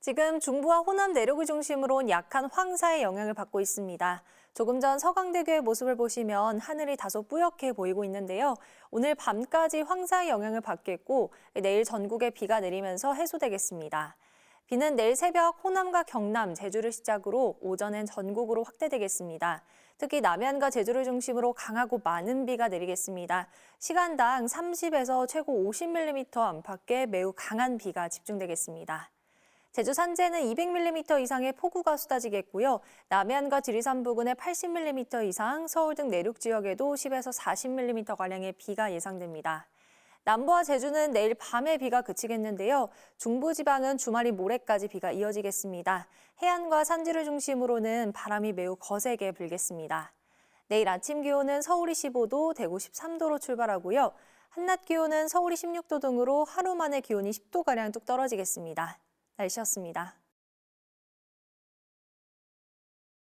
지금 중부와 호남 내륙을 중심으로 온 약한 황사의 영향을 받고 있습니다. 조금 전 서강대교의 모습을 보시면 하늘이 다소 뿌옇게 보이고 있는데요. 오늘 밤까지 황사의 영향을 받겠고 내일 전국에 비가 내리면서 해소되겠습니다. 비는 내일 새벽 호남과 경남, 제주를 시작으로 오전엔 전국으로 확대되겠습니다. 특히 남해안과 제주를 중심으로 강하고 많은 비가 내리겠습니다. 시간당 30에서 최고 50mm 안팎의 매우 강한 비가 집중되겠습니다. 제주 산지에는 200mm 이상의 폭우가 쏟아지겠고요. 남해안과 지리산 부근에 80mm 이상, 서울 등 내륙 지역에도 10에서 40mm가량의 비가 예상됩니다. 남부와 제주는 내일 밤에 비가 그치겠는데요. 중부지방은 주말이 모레까지 비가 이어지겠습니다. 해안과 산지를 중심으로는 바람이 매우 거세게 불겠습니다. 내일 아침 기온은 서울이 15도, 대구 13도로 출발하고요. 한낮 기온은 서울이 16도 등으로 하루 만에 기온이 10도가량 뚝 떨어지겠습니다. 날씨였습니다.